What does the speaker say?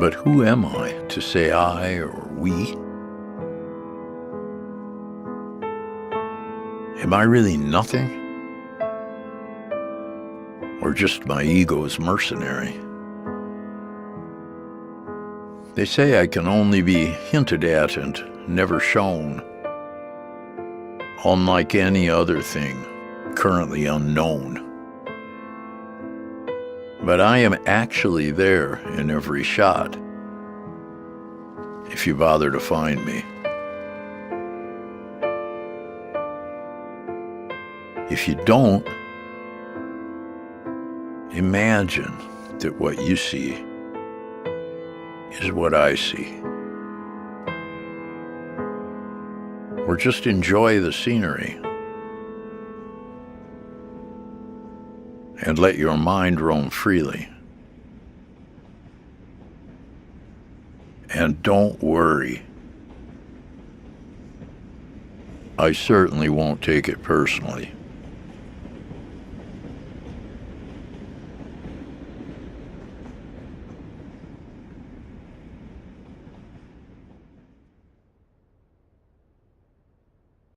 But who am I to say I or we? Am I really nothing? Or just my ego's mercenary? They say I can only be hinted at and never shown, unlike any other thing currently unknown. But I am actually there in every shot, if you bother to find me. If you don't, imagine that what you see is what I see. Or just enjoy the scenery and let your mind roam freely. And don't worry. I certainly won't take it personally.